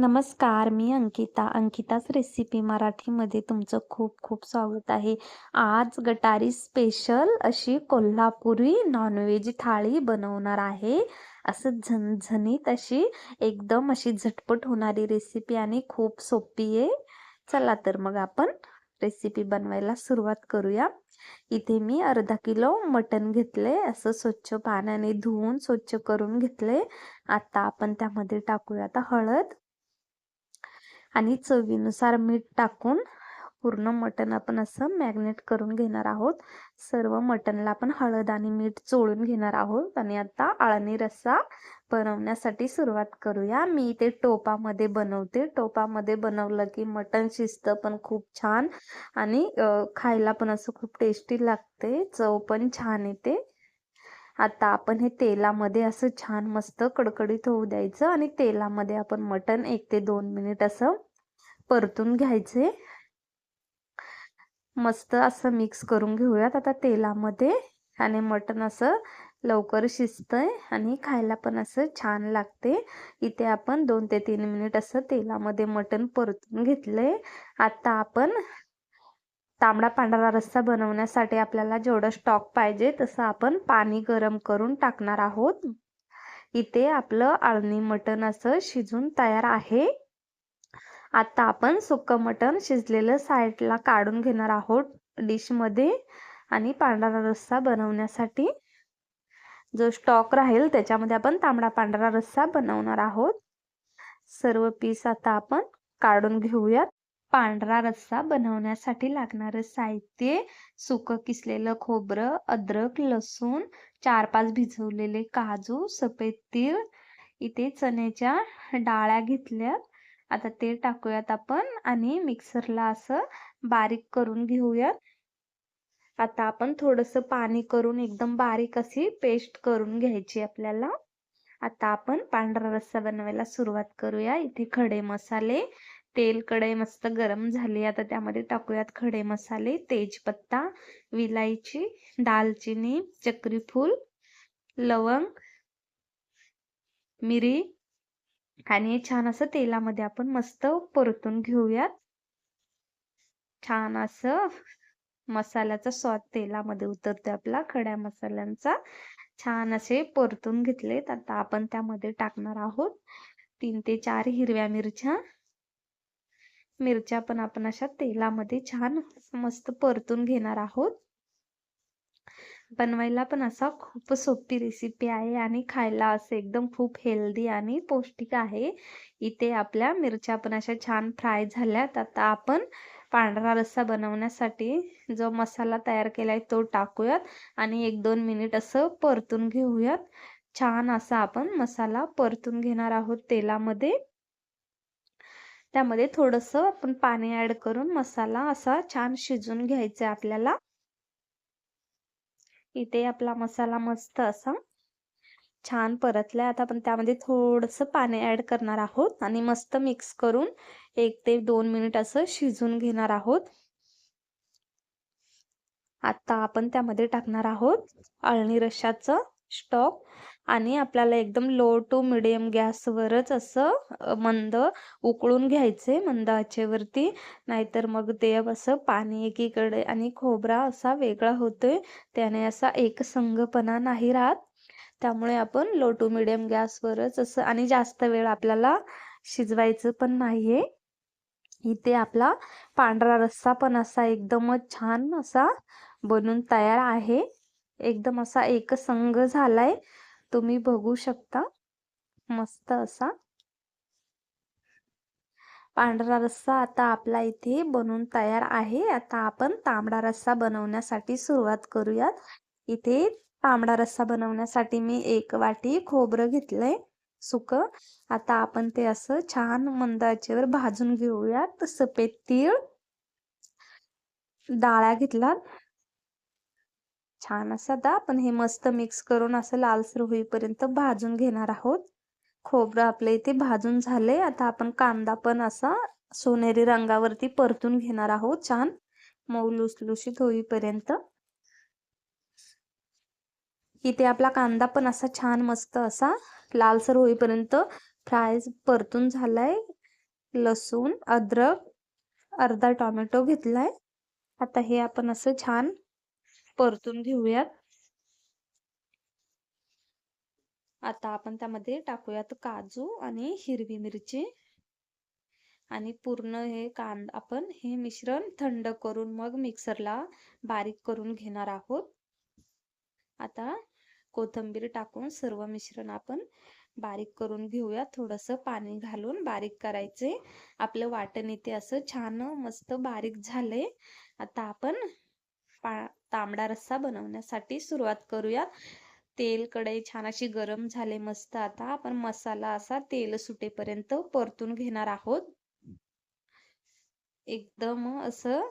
नमस्कार मी अंकिता. अंकिताच रेसिपी मराठीमध्ये तुमचं खूप खूप स्वागत आहे. आज गटारी स्पेशल अशी कोल्हापुरी नॉनव्हेज थाळी बनवणार आहे. असं झणझणीत अशी एकदम अशी झटपट होणारी रेसिपी आणि खूप सोपी आहे. चला तर मग आपण रेसिपी बनवायला सुरुवात करूया. इथे मी अर्धा किलो मटण घेतले असं स्वच्छ पाण्याने धुवून स्वच्छ करून घेतले. आता आपण त्यामध्ये टाकूया. आता हळद आणि चवीनुसार मीठ टाकून पूर्ण मटण आपण असं मॅग्नेट करून घेणार आहोत. सर्व मटणला आपण हळद आणि मीठ चोळून घेणार आहोत आणि आता आळणी रस्सा बनवण्यासाठी सुरुवात करूया. मी ते टोपामध्ये बनवते. टोपामध्ये बनवलं की मटण शिजतं पण खूप छान आणि खायला पण असं खूप टेस्टी लागते. चव पण छान येते. आता आपण हे तेलामध्ये असं छान मस्त कडकडीत होऊ द्यायचं आणि तेलामध्ये आपण मटण एक ते दोन मिनिट असं परतून घ्यायचे. मस्त असं मिक्स करून घेऊयात आता तेलामध्ये आणि मटण असं लवकर शिजतंय आणि खायला पण असं छान लागते. इथे आपण दोन ते तीन मिनिट असं तेलामध्ये मटण परतून घेतलंय. आता आपण तांबडा पांढरा रस्सा बनवण्यासाठी आपल्याला जेवढं स्टॉक पाहिजे तसं आपण पाणी गरम करून टाकणार आहोत. इथे आपलं आळणी मटण असं शिजून तयार आहे. आता आपण सुक्कं मटण शिजलेलं साईडला काढून घेणार आहोत डिशमध्ये आणि पांढरा रस्सा बनवण्यासाठी. जो स्टॉक राहील त्याच्यामध्ये आपण तांबडा पांढरा रस्सा बनवणार आहोत. सर्व पीस आता आपण काढून घेऊयात. पांढरा रस्सा बनवण्यासाठी लागणारं साहित्य सुकं किसलेलं खोबरं अद्रक लसूण चार पाच भिजवलेले काजू सफेद तीळ इथे चण्याच्या डाळ्या घेतल्यात आता ते टाकूयात आपण आणि मिक्सरला असं बारीक करून घेऊयात. आता आपण थोडस पाणी करून एकदम बारीक अशी पेस्ट करून घ्यायची आपल्याला. आता आपण पांढरा रस्सा बनवायला सुरुवात करूया. इथे खडे मसाले तेल कढई मस्त गरम झाली. आता त्यामध्ये टाकूयात खडे मसाले तेजपत्ता विलायची दालचिनी चक्रीफूल लवंग मिरी आणि छान असं तेलामध्ये आपण मस्त परतून घेऊयात. छान असं मसाल्याचा स्वाद तेलामध्ये उतरते आपला खड्या मसाल्यांचा. छान असे परतून घेतलेत. आता आपण त्यामध्ये टाकणार आहोत तीन ते चार हिरव्या मिरच्या. मिरच्या पण आपण अशा तेलामध्ये छान मस्त परतून घेणार आहोत. बनवायला पण असा खूप सोपी रेसिपी आहे आणि खायला असं एकदम खूप हेल्दी आणि पौष्टिक आहे. इथे आपल्या मिरच्या पण अशा छान फ्राय झाल्यात. आता आपण पांढरा रस्सा बनवण्यासाठी जो मसाला तयार केला आहे तो टाकूयात आणि एक दोन मिनिट असं परतून घेऊयात. छान असा आपण मसाला परतून घेणार आहोत तेलामध्ये. त्यामध्ये थोडंसं आपण पाणी ॲड करून मसाला असा छान शिजून घ्यायचा आपल्याला. इथे आपला मसाला मस्त असा छान परतलाय. आता आपण त्यामध्ये थोडंसं पाणी ॲड करणार आहोत आणि मस्त मिक्स करून एक ते दोन मिनिट असं शिजून घेणार आहोत. आता आपण त्यामध्ये टाकणार आहोत अळणी रशाचं स्टॉक आणि आपल्याला एकदम लो टू मिडियम गॅसवरच असं मंद उकळून घ्यायचे मंद आचेवरती नाहीतर मग ते असं पाणी एकीकडे आणि खोबरा असा वेगळा होतोय. त्याने असा एकसंगपणा नाही राहत. त्यामुळे आपण लो टू मिडियम गॅसवरच असं आणि जास्त वेळ आपल्याला शिजवायचं पण नाहीये. इथे आपला पांढरा रस्सा पण असा एकदमच छान असा बनून तयार आहे. एकदम असा एक संघ झालाय. तुम्ही बघू शकता. मस्त असा. पांढरा रस्सा आता आपला इथे बनून तयार आहे. आता आपण तांबडा रस्सा बनवण्यासाठी सुरुवात करूयात. इथे तांबडा रस्सा बनवण्यासाठी मी एक वाटी खोबरं घेतलंय सुक. आता आपण ते असं छान मंदाचेवर भाजून घेऊयात. सफेद तीळ डाळ्या घेतल्यात छान असं आता आपण हे मस्त मिक्स करून असं लालसर होईपर्यंत भाजून घेणार आहोत. खोबरं आपल्या इथे भाजून झाले आता आपण कांदा पण असा सोनेरी रंगावरती परतून घेणार आहोत छान. मऊ लुसलुशीत होईपर्यंत. इथे आपला कांदा पण असा छान मस्त असा लालसर होईपर्यंत फ्राय परतून झालाय. लसूण अद्रक अर्धा टोमॅटो घेतलाय. आता हे आपण असं छान परतून घेऊयात. आता आपण त्यामध्ये टाकूयात काजू आणि हिरवी मिरची. आणि पूर्ण हे कांद आपण हे मिश्रण थंड करून मग मिक्सरला बारीक करून घेणार आहोत. आता कोथिंबीर टाकून सर्व मिश्रण आपण बारीक करून घेऊया. थोडंसं पाणी घालून बारीक करायचे. आपलं वाटण इथे असं छान मस्त बारीक झालंय. आता आपण पा तांबडा रस्सा बनवण्यासाठी सुरुवात करूया. तेल कढई छान अशी गरम झाले मस्त आता आपण मसाला असा तेल सुटेपर्यंत परतून घेणार आहोत. एकदम असं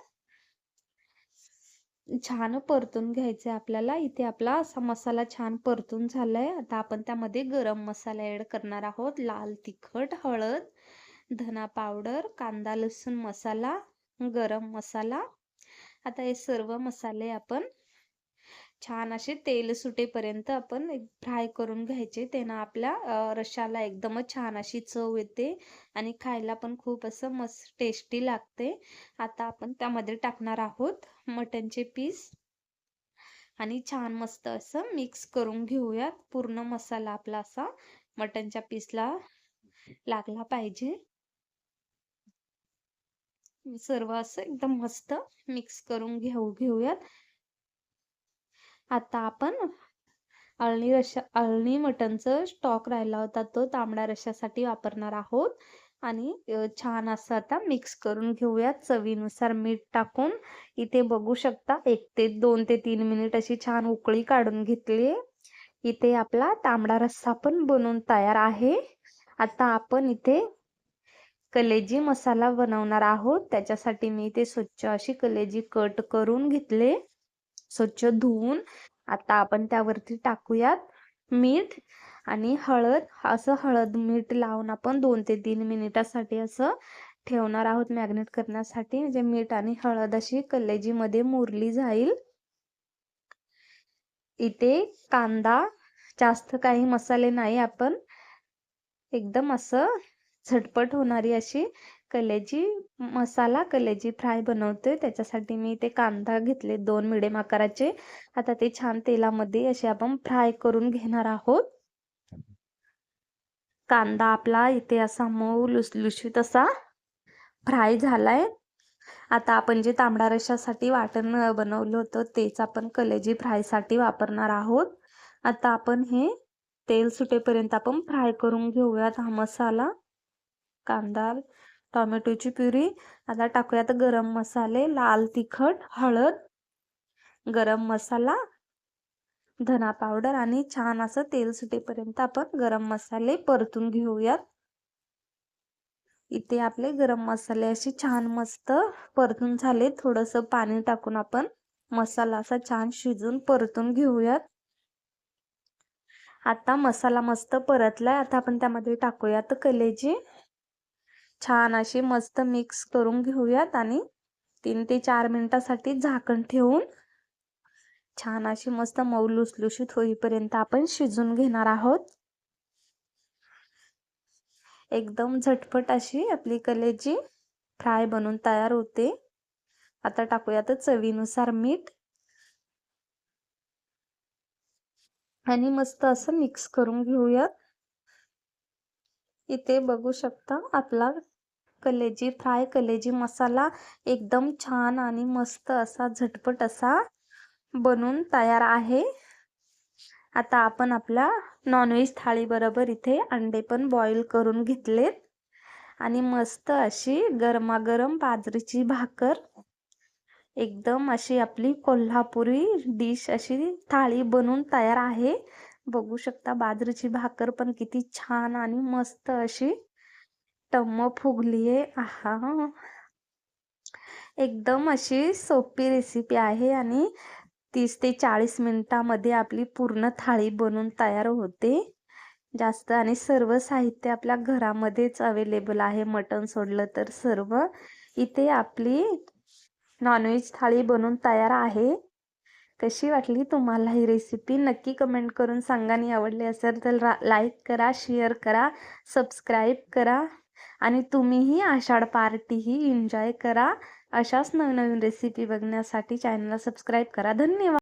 छान परतून घ्यायचं आपल्याला. इथे आपला असा मसाला छान परतून झालाय. आता आपण त्यामध्ये गरम मसाला ऍड करणार आहोत. लाल तिखट हळद धना पावडर कांदा लसूण मसाला गरम मसाला. आता हे सर्व मसाले आपण छान असे तेल सुटेपर्यंत आपण फ्राय करून घ्यायचे. त्यानं आपल्या रशाला एकदमच छान अशी चव येते आणि खायला पण खूप असं मस्त टेस्टी लागते. आता आपण त्यामध्ये टाकणार आहोत मटनचे पीस. आणि छान मस्त असं मिक्स करून घेऊयात. पूर्ण मसाला आपला असा मटनच्या पीसला लागला पाहिजे. सर्व असं एकदम मस्त मिक्स करून घेऊ घेऊयात. आता आपण अळणी रशा अळणी मटनचं स्टॉक राहिला होता तो तांबडा रशासाठी वापरणार आहोत. आणि छान असं आता मिक्स करून घेऊयात चवीनुसार मीठ टाकून. इथे बघू शकता एक ते दोन ते तीन मिनिट अशी छान उकळी काढून घेतली इथे आपला तांबडा रस्सा पण बनवून तयार आहे. आता आपण इथे कलेजी मसाला बनवणार आहोत. त्याच्यासाठी मी ते स्वच्छ अशी कलेजी कट करून घेतले. स्वच्छ धुवून. आता आपण त्यावरती टाकूयात मीठ आणि हळद. असं हळद मीठ लावून आपण दोन ते तीन मिनिटासाठी असं ठेवणार आहोत मॅग्नेट करण्यासाठी. म्हणजे मीठ आणि हळद अशी कलेजीमध्ये मुरली जाईल. इथे कांदा जास्त काही मसाले नाही. आपण एकदम असं झटपट होणारी अशी कलेजी मसाला कलेजी फ्राय बनवते. त्याच्यासाठी मी ते कांदा घेतले दोन मिडियम आकाराचे. आता ते छान तेलामध्ये असे आपण फ्राय करून घेणार आहोत. कांदा आपला इथे असा मऊ लुसलुशीत असा फ्राय झालाय. आता आपण जे तांबडा रशासाठी वाटण बनवलं होतं तेच आपण कलेजी फ्रायसाठी वापरणार आहोत. आता आपण हे तेल सुटेपर्यंत आपण फ्राय करून घेऊयात हा मसाला. कांदा टोमॅटोची प्युरी. आता टाकूयात गरम मसाले लाल तिखट हळद गरम मसाला धना पावडर आणि छान असं तेल सुटेपर्यंत आपण गरम मसाले परतून घेऊयात. इथे आपले गरम मसाले असे छान मस्त परतून झाले. थोडस पाणी टाकून आपण मसाला असा छान शिजून परतून घेऊयात. आता मसाला मस्त परतलाय. आता आपण त्यामध्ये टाकूयात कलेजी. छान अशी मस्त मिक्स करून घेऊयात आणि तीन ते चार मिनिटासाठी झाकण ठेवून छान अशी मस्त मऊ लुसलुशीत होईपर्यंत आपण शिजून घेणार आहोत. एकदम झटपट अशी आपली कलेजी फ्राय बनून तयार होते. आता टाकूयात चवीनुसार मीठ. आणि मस्त असं मिक्स करून घेऊयात. इथे बघू शकता आपला कलेजी फ्राय कलेजी मसाला एकदम छान आणि मस्त असा झटपट असा बनून तयार आहे. आता आपण आपल्या नॉनव्हेज थाळीबरोबर इथे अंडे पण बॉईल करून घेतलेत. आणि मस्त अशी गरमागरम बाजरीची भाकर एकदम अशी आपली कोल्हापुरी डिश अशी थाळी बनून तयार आहे. बघू शकता बाजरीची भाकर पण किती छान आणि मस्त अशी टम्म फुगलीये. आहा. एकदम अशी सोपी रेसिपी आहे आणि तीस ते चाळीस मिनिटामध्ये आपली पूर्ण थाळी बनून तयार होते. जास्त आणि सर्व साहित्य आपल्या घरामध्येच अवेलेबल आहे. मटण सोडलं तर सर्व. इथे आपली नॉनव्हेज थाळी बनून तयार आहे. कशी वाटली तुम्हाला ही रेसिपी नक्की कमेंट करून सांगा. आणि आवडली असेल तर लाईक करा शेअर करा सबस्क्राईब करा. आणि तुम्हीही आषाढ पार्टीही एन्जॉय करा. अशाच नवनवीन रेसिपी बघण्यासाठी चॅनलला सबस्क्राईब करा. धन्यवाद.